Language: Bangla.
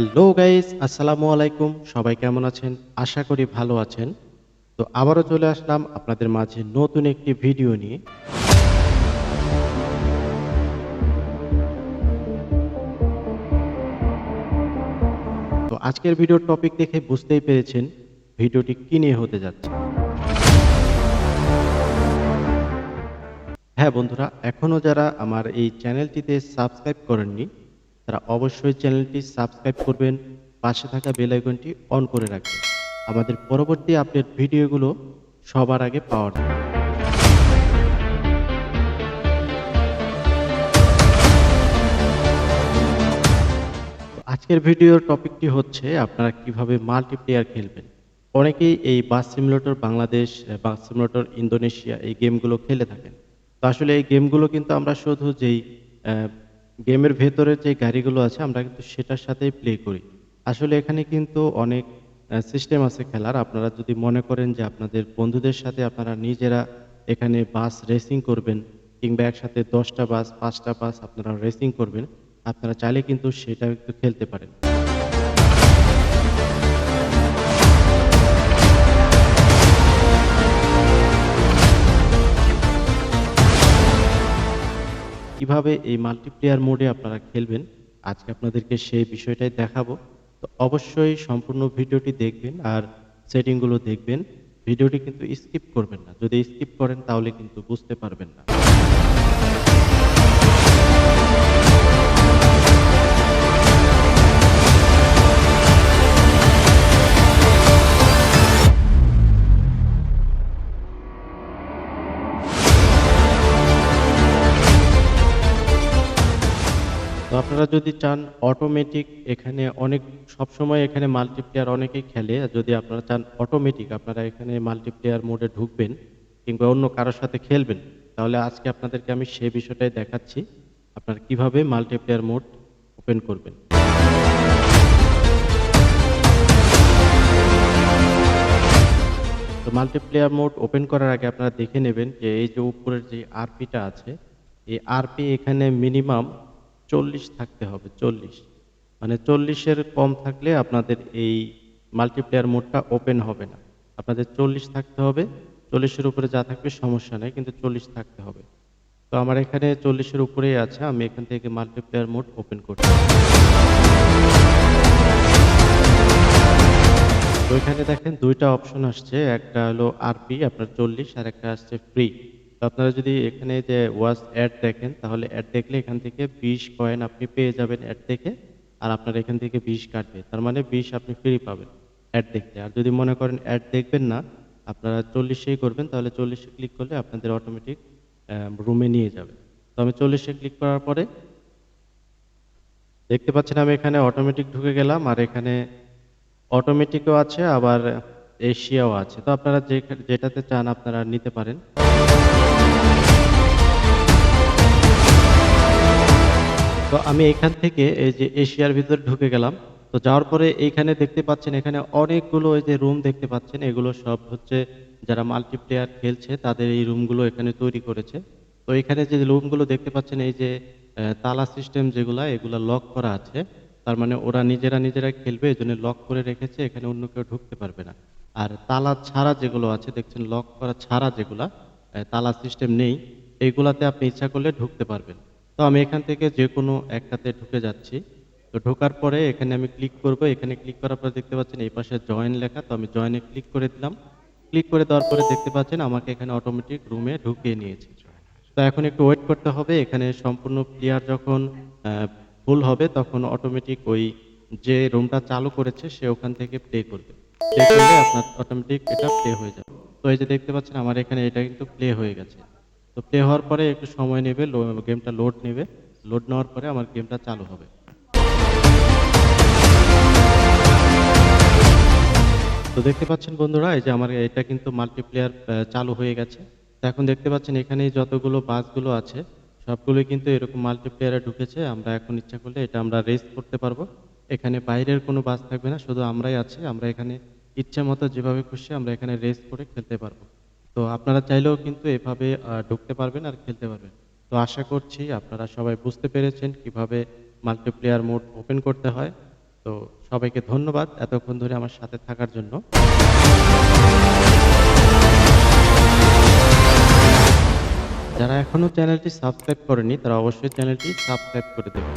হ্যালো গাইস, আসসালামু আলাইকুম। সবাই কেমন আছেন? আশা করি ভালো আছেন। তো আবারও চলে আসলাম আপনাদের মাঝে নতুন একটি ভিডিও নিয়ে। তো আজকের ভিডিওর টপিক দেখে বুঝতেই পেরেছেন ভিডিওটি কি নিয়ে হতে যাচ্ছে। হ্যাঁ বন্ধুরা এখনও যারা আমার এই চ্যানেলটিতে সাবস্ক্রাইব করেননি তারা অবশ্যই চ্যানেলটি সাবস্ক্রাইব করবেন, পাশে থাকা বেল আইকনটি অন করে রাখবেন। আমাদের পরবর্তী আপডেট ভিডিওগুলো সবার আগে পাওয়ার জন্য। আজকের ভিডিওর টপিকটি হচ্ছে আপনারা কীভাবে মাল্টিপ্লেয়ার খেলবেন। অনেকেই এই bus simulator Bangladesh bus simulator Indonesia এই গেমগুলো খেলে থাকেন। তো আসলে এই গেমগুলো কিন্তু আমরা শুধু যেই গেমের ভেতরে যে গাড়িগুলো আছে, আমরা কিন্তু সেটার সাথেই প্লে করি। আসলে এখানে কিন্তু অনেক সিস্টেম আছে খেলার। আপনারা যদি মনে করেন যে আপনাদের বন্ধুদের সাথে আপনারা নিজেরা এখানে বাস রেসিং করবেন, কিংবা একসাথে দশটা বাস পাঁচটা বাস আপনারা রেসিং করবেন, আপনারা চাইলে কিন্তু সেটা একটু খেলতে পারেন। কীভাবে এই মাল্টিপ্লেয়ার মোডে আপনারা খেলবেন, আজকে আপনাদেরকে সেই বিষয়টাই দেখাবো। তো অবশ্যই সম্পূর্ণ ভিডিওটি দেখবেন আর সেটিংগুলো দেখবেন। ভিডিওটি কিন্তু স্কিপ করবেন না। যদি স্কিপ করেন তাহলে কিন্তু বুঝতে পারবেন না। তো আপনারা যদি চান অটোমেটিক এখানে অনেক, সবসময় এখানে মাল্টিপ্লেয়ার অনেকেই খেলে যদি আপনারা চান অটোমেটিক আপনারা এখানে মাল্টিপ্লেয়ার মোডে ঢুকবেন কিংবা অন্য কারোর সাথে খেলবেন, তাহলে আজকে আপনাদেরকে আমি সেই বিষয়টাই দেখাচ্ছি, আপনারা কীভাবে মাল্টিপ্লেয়ার মোড ওপেন করবেন। তো মাল্টিপ্লেয়ার মোড ওপেন করার আগে আপনারা দেখে নেবেন যে এই যে উপরের যে আরপিটা আছে, এই আরপি এখানে মিনিমাম চল্লিশ থাকতে হবে, চল্লিশ। মানে চল্লিশের কম থাকলে আপনাদের এই মাল্টিপ্লেয়ার মোডটা ওপেন হবে না। আপনাদের চল্লিশ থাকতে হবে, চল্লিশের উপরে যা থাকবে সমস্যা নেই, কিন্তু চল্লিশ থাকতে হবে। তো আমার এখানে চল্লিশের উপরেই আছে, আমি এখান থেকে মাল্টিপ্লেয়ার মোড ওপেন করছি। তো এখানে দেখেন দুইটা অপশন আসছে, একটা হলো আরপি আপনার চল্লিশ, আর একটা আসছে ফ্রি আপনারা যদি এখানে যে ওয়াচ অ্যাড দেখেন, তাহলে অ্যাড দেখলে এখান থেকে বিশ কয়েন আপনি পেয়ে যাবেন অ্যাড দেখে, আর আপনার এখান থেকে বিশ কাটবে। তার মানে বিশ আপনি ফ্রি পাবেন অ্যাড দেখতে। আর যদি মনে করেন অ্যাড দেখবেন না, আপনারা চল্লিশেই করবেন, তাহলে চল্লিশে ক্লিক করলে আপনাদের অটোমেটিক রুমে নিয়ে যাবে। তো আমি চল্লিশে ক্লিক করার পরে দেখতে পাচ্ছেন আমি এখানে অটোমেটিক ঢুকে গেলাম, আর এখানে অটোমেটিকও আছে, আবার এশিয়াও আছে। তো আপনারা যেটাতে চান আপনারা নিতে পারেন। তো আমি এখান থেকে এই যে এশিয়ার ভিতরে ঢুকে গেলাম। তো যাওয়ার পরে এইখানে দেখতে পাচ্ছেন, এখানে অনেকগুলো এই যে রুম দেখতে পাচ্ছেন, এগুলো সব হচ্ছে যারা মাল্টিপ্লেয়ার খেলছে, তাদের এই রুমগুলো এখানে তৈরি করেছে। তো এখানে যে রুমগুলো দেখতে পাচ্ছেন, এই যে তালা সিস্টেম যেগুলা, এগুলা লক করা আছে। তার মানে ওরা নিজেরা নিজেরা খেলবে এই জন্য লক করে রেখেছে, এখানে অন্য কেউ ঢুকতে পারবে না। আর তালা ছাড়া যেগুলো আছে, দেখছেন লক করা ছাড়া যেগুলা তালা সিস্টেম নেই এইগুলাতে আপনি ইচ্ছা করলে ঢুকতে পারবেন। তো আমি এখান থেকে যে কোনো একটাতে ঢুকে যাচ্ছি। তো ঢোকার পরে এখানে আমি ক্লিক করব। এখানে ক্লিক করার পরে দেখতে পাচ্ছেন এই পাশে জয়েন লেখা। তো আমি জয়েনে ক্লিক করে দিলাম। ক্লিক করে দেওয়ার পরে দেখতে পাচ্ছেন আমাকে এখানে অটোমেটিক রুমে ঢুকিয়ে নিয়েছে। তো এখন একটু ওয়েট করতে হবে। এখানে সম্পূর্ণ প্লেয়ার যখন ফুল হবে তখন অটোমেটিক ওই যে রুমটা চালু করেছে সে ওখান থেকে প্লে করবে। প্লে করলে আপনার অটোমেটিক এটা প্লে হয়ে যাবে। তো এই যে দেখতে পাচ্ছেন আমার এখানে এটা কিন্তু প্লে হয়ে গেছে। তো প্লে হওয়ার পরে একটু সময় নেবে গেমটা লোড নেবে। লোড নেওয়ার পরে আমার গেমটা চালু হবে। তো দেখতে পাচ্ছেন বন্ধুরা, এই যে আমার এটা কিন্তু মাল্টিপ্লেয়ার চালু হয়ে গেছে। এখন দেখতে পাচ্ছেন এখানে যতগুলো বাসগুলো আছে, সবগুলোই কিন্তু এরকম মাল্টিপ্লেয়ারে ঢুকেছে। আমরা এখন ইচ্ছা করলে এটা আমরা রেস করতে পারব। এখানে বাইরের কোনো বাস থাকবে না, শুধু আমরাই আছি। আমরা এখানে ইচ্ছা মতো যেভাবে খুশি আমরা এখানে রেস করে খেলতে পারব। তো আপনারা চাইলেও কিন্তু এভাবে ঢুকতে পারবেন আর খেলতে পারবেন। তো আশা করছি আপনারা সবাই বুঝতে পেরেছেন কীভাবে মাল্টিপ্লেয়ার মোড ওপেন করতে হয়। তো সবাইকে ধন্যবাদ এতক্ষণ ধরে আমার সাথে থাকার জন্য। যারা এখনও চ্যানেলটি সাবস্ক্রাইব করেনি তারা অবশ্যই চ্যানেলটি সাবস্ক্রাইব করে দেবেন।